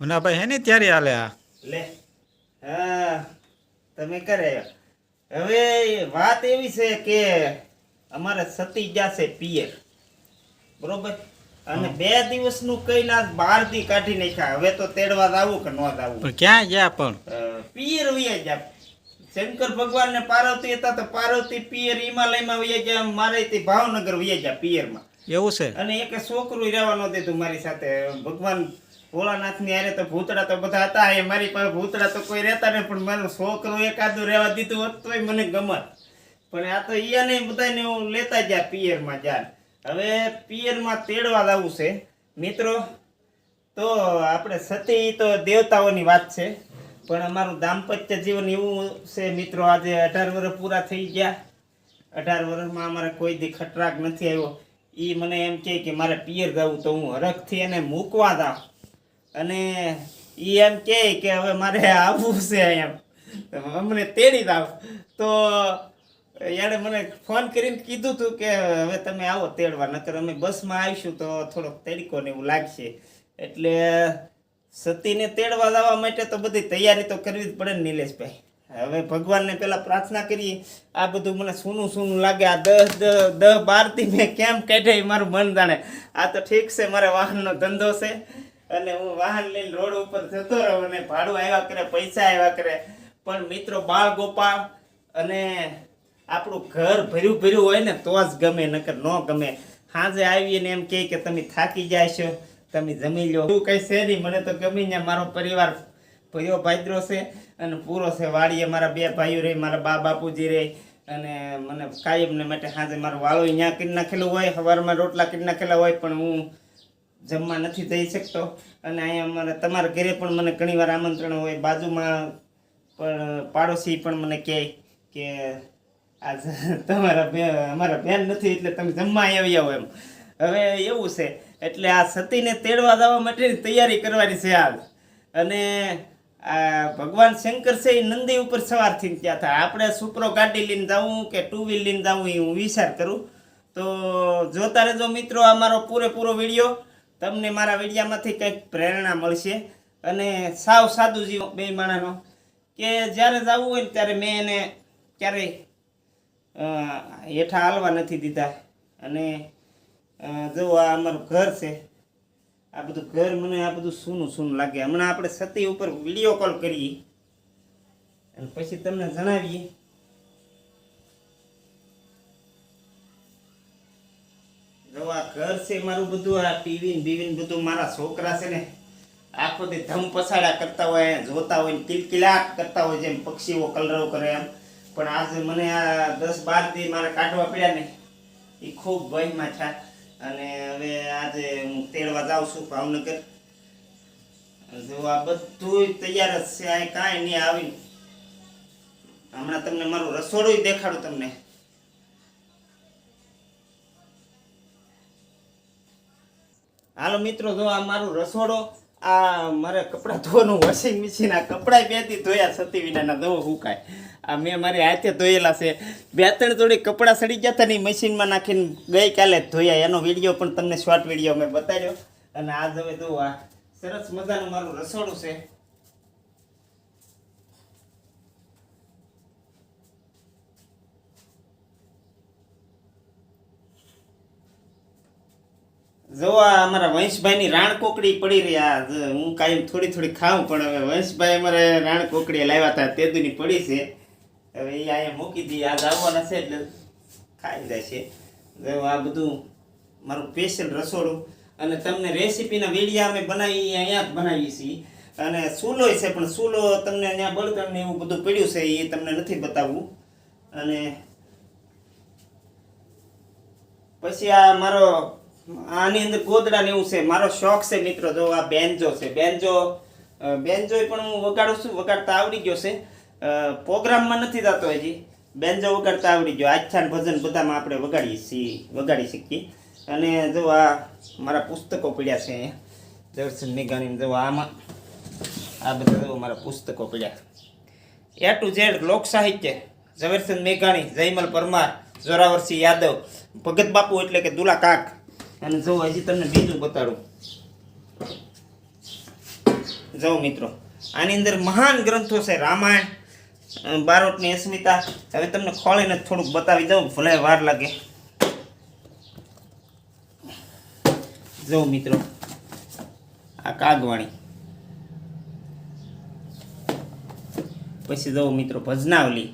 મુનાભાઈ હે ને ત્યારે હાલે આ. લે હા તમે કરે. હવે વાત એવી છે કે અમારે સતી જાશે પિયર. બરોબર? અને બે દિવસનું કૈલાસ બારથી કાઢી નાખ્યા. હવે તો તેડવા આવું કે ન આવું પણ ક્યાં ગયા પણ? પિયર વયા જા શંકર ભગવાન ને પાર્વતી હતા તો પાર્વતી પિયર હિમાલયમાં વયા જા મારે તે ભાવનગર વયા જા પિયરમાં. એવું છે? અને એક છોકરું રહેવા ન દીધું મારી સાથે. ભગવાન ભોળાનાથની હારે તો ભૂતડા તો બધા હતા, એ મારી પાસે ભૂતડા તો કોઈ રહેતા નહીં, પણ મારો છોકરો એકાદું રહેવા દીધું હોત તોય મને ગમત. પણ આ તો ઈયાને બધાને હું લેતા ગયા પિયરમાં જાન. હવે પિયરમાં તેડવા લાવવું છે. મિત્રો, તો આપણે સતી તો દેવતાઓની વાત છે, પણ અમારું દાંપત્ય જીવન એવું છે મિત્રો, આજે અઢાર વર્ષ પૂરા થઈ ગયા. અઢાર વર્ષમાં અમારે કોઈ દી ખટરાક નથી આવ્યો. એ મને એમ કહે કે મારે પિયર જવું તો હું હરખથી એને મૂકવા જાઉં. અને એ એમ કહે કે હવે મારે આવવું છે એમ. અમને તેડી જાવ તો એણે મને ફોન કરીને કીધું હતું કે હવે તમે આવો તેડવા, નકર અમે બસમાં આવીશું તો થોડોક તડકો ને એવું લાગશે. એટલે સતીને તેડવા જવા માટે તો બધી તૈયારી તો કરવી જ પડે ને નિલેશભાઈ. હવે ભગવાનને પહેલાં પ્રાર્થના કરીએ. આ બધું મને સૂનું સૂનું લાગે. આ દસ દસ બારથી મેં કેમ કાઢે મારું મન જાણે. આ તો ઠીક છે, મારે વાહનનો ધંધો છે. અને હું વાહન લઈને રોડ ઉપર જતો રહું અને ભાડું આવ્યા કરે, પૈસા આવ્યા કરે. પણ મિત્રો બાળ ગોપાલ અને આપણું ઘર ભર્યું ભર્યું હોય ને તો જ ગમે, નકર ન ગમે. સાંજે આવીને એમ કહે કે તમે થાકી જાય છો, તમે જમી લો. એવું કંઈ છે નહીં, મને તો ગમી ને મારો પરિવાર ભયો ભાઈદ્રો છે અને પૂરો છે. વાડીએ મારા બે ભાઈઓ રહે, મારા બા બાપુજી રહે અને મને કાયમને માટે સાંજે મારો વાળો અહીંયા કરી નાખેલો હોય, સવારમાં રોટલા કરી નાખેલા હોય, પણ હું જમવા નથી જઈ શકતો. અને અહીંયા અમારા તમારા ઘરે પણ મને ઘણીવાર આમંત્રણ હોય, બાજુમાં પણ પાડોશી પણ મને કહે કે આ તમારા અમારા બેન નથી એટલે તમે જમવા આવી આવો એમ. હવે એવું છે, એટલે આ સતીને તેડવા જવા માટેની તૈયારી કરવાની છે આજ અને આ ભગવાન શંકર છે એ નંદી ઉપર સવાર થઈને ત્યાં થાય આપણે સુપરો ગાડી લઈને જવું કે ટુ વ્હીલ લઈને જવું એ હું વિચાર કરું. તો જોતા રહેજો મિત્રો, આ મારો પૂરેપૂરો વીડિયો. તમને મારા વિડીયામાંથી કંઈક પ્રેરણા મળશે. અને સાવ સાદું જીવ બે માણાનો કે જ્યારે જવું હોય ને ત્યારે મેં એને ક્યારેય હેઠા હાલવા નથી દીધા. અને જો આ અમારું ઘર છે, આ બધું ઘર મને આ બધું સૂનું સૂનું લાગે. હમણાં આપણે સતી ઉપર વીડિયો કોલ કરીએ. અને પછી તમને જણાવીએ જો આ ઘર છે, મારું બધું આ ટીવી બીવીને બધું મારા છોકરા છે ને, આખો તે ધમ પછાડા કરતા હોય, જોતા હોય કિલકિલાટ કરતા હોય જેમ પક્ષીઓ કલરવ કરે એમ. પણ આજે મને આ દસ બાર દી મારે કાઢવા પડ્યા ને એ ખૂબ ભયમાં છે અને હવે આજે હું તેડવા જાઉં છું ભાવનગર. જો આ બધું તૈયાર જ છે આ કાંઈ નહીં આવી હમણાં તમને મારું રસોડું દેખાડું તમને. હાલો મિત્રો, જો આ મારું રસોડો, આ મારે કપડાં ધોવાનું વોશિંગ મશીન આ કપડાં પહેતી ધોયા સતી વિનાના ધોવો હુકાય આ મેં મારી હાથે ધોયેલા છે. બે ત્રણ જોડી કપડાં સડી ગયા હતા ને મશીનમાં નાખીને ગઈકાલે ધોયા. એનો વીડિયો પણ તમને શોર્ટ વીડિયો મેં બતાવ્યો અને આ હવે આ સરસ મજાનું મારું રસોડું છે. જો આ અમારા વંશભાઈની રાણ કોકડી પડી રહી આ હું કાયમ થોડી થોડી ખાઉં, પણ હવે વંશભાઈ અમારે રાણ કોકડી લાવ્યા હતા તેદુની પડી છે. હવે એ અહીંયા મૂકી દઈએ, આજ આવવાના છે એટલે ખાઈ જશે. જો આ બધું મારું સ્પેશિયલ રસોડું. અને તમને રેસીપીના વિડીયા અમે બનાવી, અહીંયા જ બનાવીએ છીએ. અને સૂલો છે, પણ સૂલો તમને અહીંયા બળતણને એવું બધું પડ્યું છે, એ તમને નથી બતાવવું. અને પછી આ મારો આની અંદર ગોદડા એવું છે. મારો શોખ છે મિત્રો, જો આ બેન્જો છે. બેન્જો બેન્જો પણ હું વગાડું છું. વગાડતા આવડી ગયો છે. પ્રોગ્રામમાં નથી થતો હજી. બેન્જો વગાડતા આવડી ગયો. આખ્યાન ભજન બધામાં આપણે વગાડીએ છીએ, વગાડી શકીએ. અને જો આ મારા પુસ્તકો પડ્યા છે દર્શન મેઘાણી જો આમાં, આ બધા જો મારા પુસ્તકો પડ્યા. એ ટુ ઝેડ લોક સાહિત્ય. ઝવેરચંદ મેઘાણી, જયમલ પરમાર, જોરાવરસિંહ યાદવ, ભગત બાપુ એટલે કે દુલા કાક અને જો હજી તમને બીજું બતાડું. જાઓ મિત્રો. આની અંદર મહાન ગ્રંથો છે રામાયણ બારોટની અસ્મિતા. હવે તમને ખોળીને થોડુંક બતાવી દઉં, ભલે વાર લાગે. જાઓ મિત્રો. આ કાગવાણી. પછી જાઓ મિત્રો, ભજનાવલી.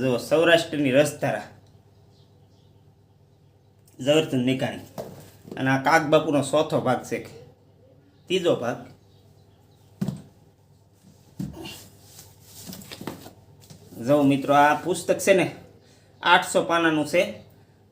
જુઓ સૌરાષ્ટ્રની રસધારા. ઝવેરચંદ મેઘાણી. અને આ કાગબાપુનો ચોથો ભાગ છે ત્રીજો ભાગ. જો મિત્રો, આ પુસ્તક છે ને, આઠસો પાનાનું છે.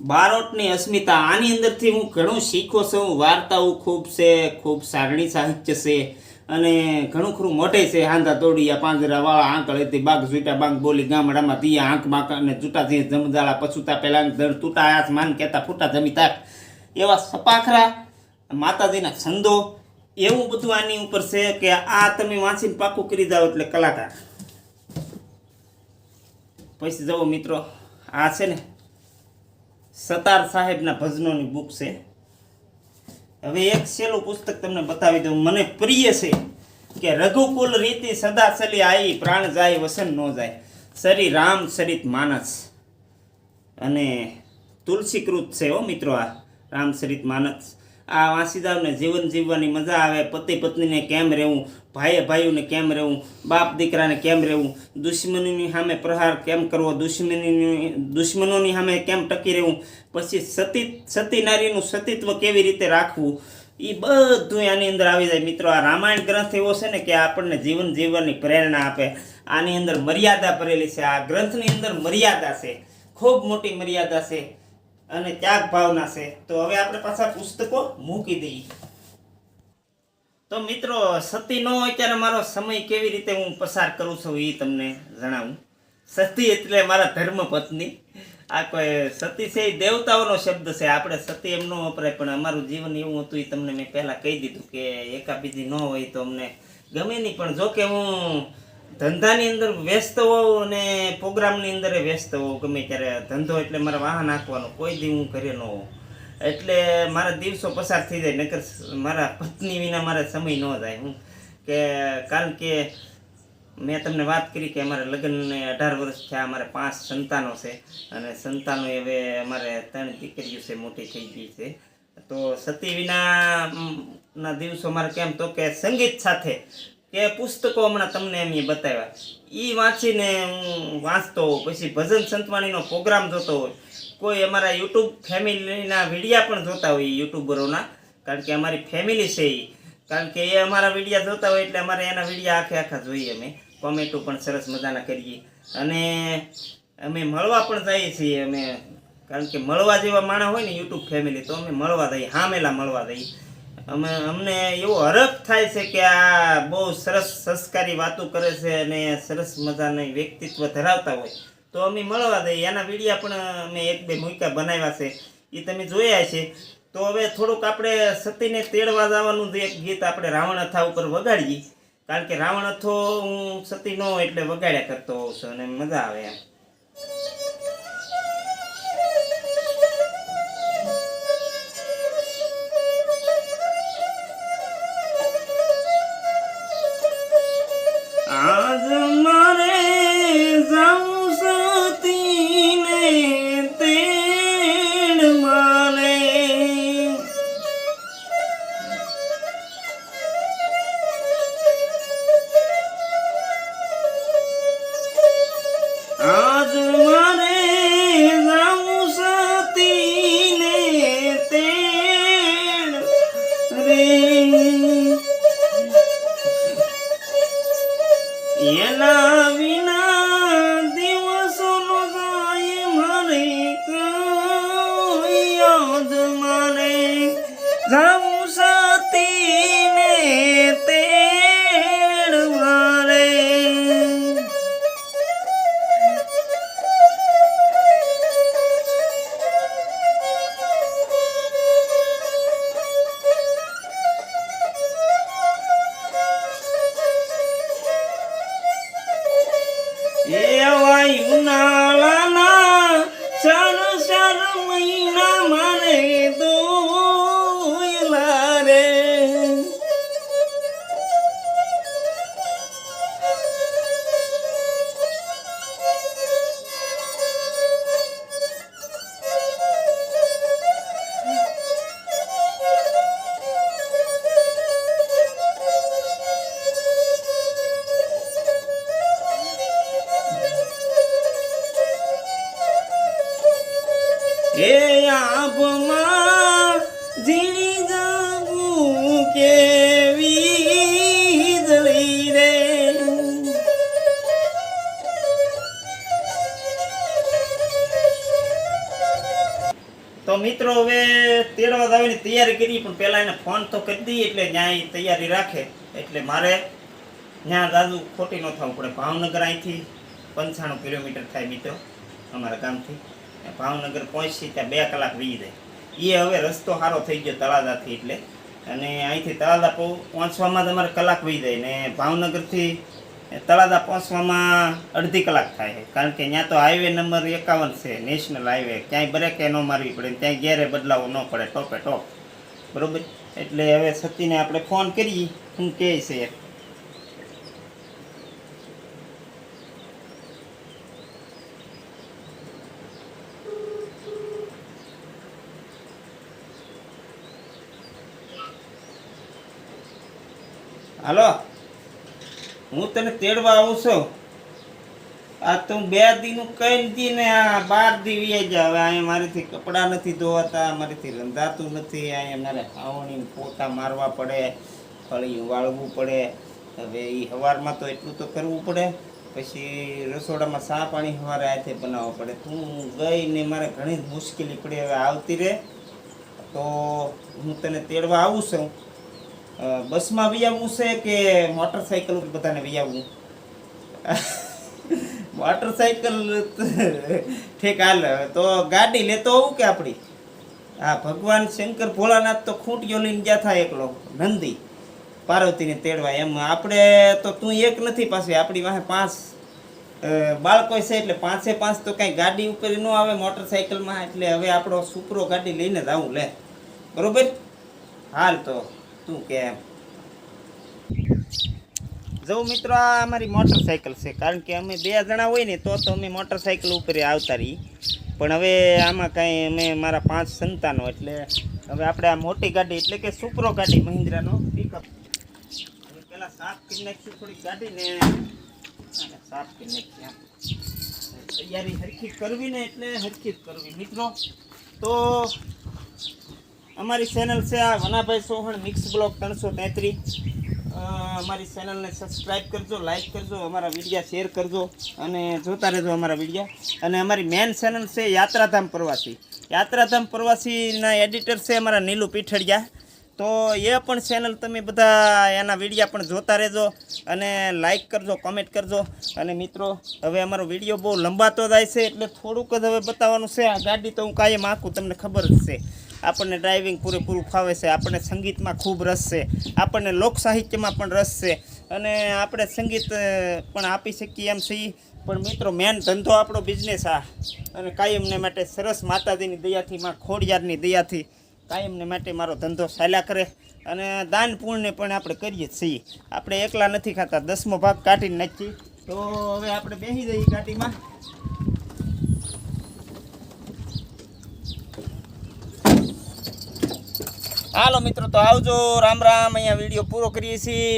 બારોટની અસ્મિતા, આની અંદરથી હું ઘણું શીખો છું. વાર્તાઓ ખૂબ છે, ખૂબ સારણી સાહિત્ય છે. અને ઘણું ખરું મોટે છે, હાંધા તોડિયા, પાંજરા વાળા આંકળ હતી, બાગ જૂટા બાંગ બોલી, ગામડામાં ધીયા આંક બાંક અને જૂટા થી જમદાળા પછુતા પેલા ધડ તૂટા આસ માન કહેતા ફૂટા જમી તાક. એવા સપાખરા, માતાજીના છંદો, એવું બધું આની ઉપર છે કે આ તમે વાંચીને પાકું કરી જાઓ એટલે કલાકાર. પછી જવો મિત્રો, આ છે ને, સતાર સાહેબના ભજનોની બુક છે. હવે એક છેલ્લું પુસ્તક તમને બતાવી દઉં. મને પ્રિય છે કે રઘુકુલ રીતિ સદા ચલી આવી પ્રાણ જાય, વસન ન જાય. સરી રામ સરિત માનસ. અને તુલસીકૃત છે હો મિત્રો આ રામચરિત માનસ. આ વાંસીદાવને જીવન જીવવાની મજા આવે, પતિ પત્નીને કેમ રહેવું, ભાઈએ ભાઈઓને કેમ રહેવું, બાપ દીકરાને કેમ રહેવું, દુશ્મનોની સામે પ્રહાર કેમ કરવો, દુશ્મનીની, દુશ્મનોની સામે કેમ ટકી રહેવું, પછી સતી સતી નારીનું સતીત્વ કેવી રીતે રાખવું એ બધું આની અંદર આવી જાય. મિત્રો, આ રામાયણ ગ્રંથ એવો છે ને કે આપણને જીવન જીવવાની પ્રેરણા આપે. આની અંદર મર્યાદા ભરેલી છે. આ ગ્રંથની અંદર મર્યાદા છે. ખૂબ મોટી મર્યાદા છે. અને ત્યાગ ભાવના છે. તો હવે આપણે પાછા પુસ્તકો મૂકી દઈએ. તો મિત્રો, સતીનો અત્યારે મારો સમય કેવી રીતે હું પસાર કરું છું એ તમને જણાવું. સતી એટલે મારા ધર્મ પત્ની આ કોઈ સતી છે એ દેવતાઓનો શબ્દ છે. આપણે સતી એમ ન વપરાય, પણ અમારું જીવન એવું હતું એ તમને મેં પહેલાં કહી દીધું કે એકાબીજી ન હોય તો અમને ગમે નહીં. પણ જો કે હું ધંધાની અંદર વ્યસ્ત હોઉં અને પ્રોગ્રામની અંદર વ્યસ્ત હોઉં. ગમે ત્યારે ધંધો એટલે મારે વાહન નાખવાનો કોઈ દી હું ઘરે ન હોઉં. એટલે મારા દિવસો પસાર થઈ જાય, નકર મારા પત્ની વિના મારે સમય ન જાય. હું કે કારણ કે મેં તમને વાત કરી કે અમારે લગ્નને અઢાર વર્ષ થયા, અમારે પાંચ સંતાનો છે. અને સંતાનો હવે અમારે ત્રણ દીકરીઓ છે, મોટી થઈ ગઈ છે. તો સતી વિના ના દિવસો મારે કેમ તો કે સંગીત સાથે કે પુસ્તકો હમણાં તમને એમ બતાવ્યા. એ વાંચીને હું વાંચતો હોઉં. પછી ભજન સંતવાણીનો પ્રોગ્રામ જોતો હોય કોઈ અમારા યુટ્યુબ ફેમિલીના વિડીયા પણ જોતા હોય યુટ્યુબરોના. કારણ કે અમારી ફેમિલી છે એ કારણ કે એ અમારા વિડીયા જોતા હોય એટલે અમારે એના વિડીયા આખે આખા જોઈએ અમે. કોમેન્ટો પણ સરસ મજાના કરીએ. અને અમે મળવા પણ જઈએ છીએ અમે. કારણ કે મળવા જેવા માણસ હોય ને યુટ્યુબ ફેમિલી, તો અમે મળવા જઈએ. હામેલા મળવા જઈએ. અમે અમને એવો હરખ થાય છે કે આ બહુ સરસ સંસ્કારી વાતો કરે છે અને સરસ મજાના વ્યક્તિત્વ ધરાવતા હોય. તો અમે મળવા દઈએ. એના વિડીયા પણ અમે એક બે મૂક્યા બનાવ્યા છે. એ તમે જોયા છે તો હવે થોડુંક આપણે સતીને તેડવા જવાનું જે એક ગીત આપણે રાવણ અથા ઉપર વગાડીએ. કારણ કે રાવણ અથો હું સતી ન એટલે વગાડ્યા કરતો હોઉં છું અને મજા આવે એમ. મિત્રો, હવે તેડવા દાવાની તૈયારી કરી પણ પહેલાં એને ફોન તો કરી દઈએ, એટલે ઈ તૈયારી રાખે. એટલે મારે ત્યાં દાદુ ખોટી ન થવું પડે. ભાવનગર અહીંથી પંચાણું કિલોમીટર થાય મિત્રો, અમારા ગામથી. ભાવનગર પહોંચી ત્યાં બે કલાક વી જાય. એ હવે રસ્તો સારો થઈ ગયો તળાજાથી એટલે. અને અહીંથી તળાજા પહોં- પહોંચવામાં તમારે કલાક વી જાય ને ભાવનગરથી તળાજા પહોંચવામાં અડધી કલાક થાય છે. કારણ કે ત્યાં તો હાઈવે નંબર એકાવન છે નેશનલ હાઈવે ક્યાંય બ્રેકે ન મારવી પડે ત્યાં ગેરે બદલાવો ન પડે, ટોપે ટોપ. બરોબર? એટલે હવે સતીને આપણે ફોન કરીએ. શું કહે છે? હાલો? હું તને તેડવા આવું છું. આ તું બે દીનું કઈ દી ને આ બાર દી વી જા હવે અહીંયા મારીથી કપડાં નથી ધોવાતા, મારીથી રંધાતું નથી. અહીંયા મારે ખાવણી પોતા મારવા પડે ફળી વાળવું પડે. હવે એ સવારમાં તો એટલું તો કરવું પડે. પછી રસોડામાં સા પાણી હવારે હાથે બનાવવા પડે. તું ગઈ ને મારે ઘણી મુશ્કેલી પડી. હવે આવતી રહે તો હું તને તેડવા આવું છું. બસમાં વિયાવવું છે કે મોટરસાઇકલ ઉપર બધાને વિયાવવું? મોટરસાઇકલ ઠીક હાલ તો ગાડી લેતો હોવું કે આપણી હા, ભગવાન શંકર ભોળાનાથ તો ખૂંટીઓ લઈને ગયા થાય એકલો, નંદી. પાર્વતીને તેડવા, એમ આપણે તો તું એક નથી પાસે આપણી પાસે પાંચ બાળકો છે એટલે પાંચે પાંચ તો કાંઈ ગાડી ઉપર ન આવે મોટરસાઇકલમાં એટલે હવે આપણો સુપરો ગાડી લઈને જ આવું, લે. બરોબર? હાલ તો. તું કે જવું મિત્રો, આ અમારી મોટરસાઇકલ છે, કારણ કે અમે બે જણા હોય ને, તો તો અમે મોટરસાઇકલ ઉપર આવતા રહી. પણ હવે આમાં કાંઈ અમે મારા પાંચ સંતાનો, એટલે હવે આપણે આ મોટી ગાડી, એટલે કે સુપરો ગાડી મહિન્દ્રાનો પિકઅપ પહેલાં સાફ કરી નાખીશું થોડી ગાડી ને સાફ કરી નાખીએ તૈયારી હરખી કરવી ને, એટલે હરખી કરવી. મિત્રો, તો અમારી ચેનલ છે આ વનાભાઈ સોહણ મિક્સ બ્લોક ત્રણસો તેત્રીસ. અમારી ચેનલને સબસ્ક્રાઈબ કરજો લાઈક કરજો, અમારા વિડીયા શેર કરજો અને જોતા રહેજો અમારા વિડીયા. અને અમારી મેન ચેનલ છે યાત્રાધામ પ્રવાસી. યાત્રાધામ પ્રવાસીના એડિટર છે અમારા નીલુ પીઠડિયા. તો એ પણ ચેનલ તમે બધા એના વિડીયા પણ જોતા રહેજો અને લાઇક કરજો કોમેન્ટ કરજો. અને મિત્રો, હવે અમારો વીડિયો બહુ લંબાતો જાય છે એટલે થોડુંક જ હવે બતાવવાનું છે. આ ગાડી તો હું કાયમ આખું, તમને ખબર જ છે. આપણને ડ્રાઇવિંગ પૂરેપૂરું ફાવે છે, આપણને સંગીતમાં ખૂબ રસ છે, આપણને લોક સાહિત્યમાં પણ રસ છે અને આપણે સંગીત પણ આપી શકીએ એમ છીએ. પણ મિત્રો મેન ધંધો આપણો બિઝનેસ આ અને કાયમને માટે સરસ માતાજીની દયાથી માં ખોડિયારની દયાથી કાયમને માટે મારો ધંધો સાયલા કરે અને દાન પૂર્ણને પણ આપણે કરીએ જ છીએ. આપણે એકલા નથી ખાતા, દસમો ભાગ કાઢીને નાખીએ. તો હવે આપણે બેસી જઈએ ગાડીમાં. હાલો મિત્રો તો આવજો. રામ રામ. અહીંયા વીડિયો પૂરો કરીએ છીએ.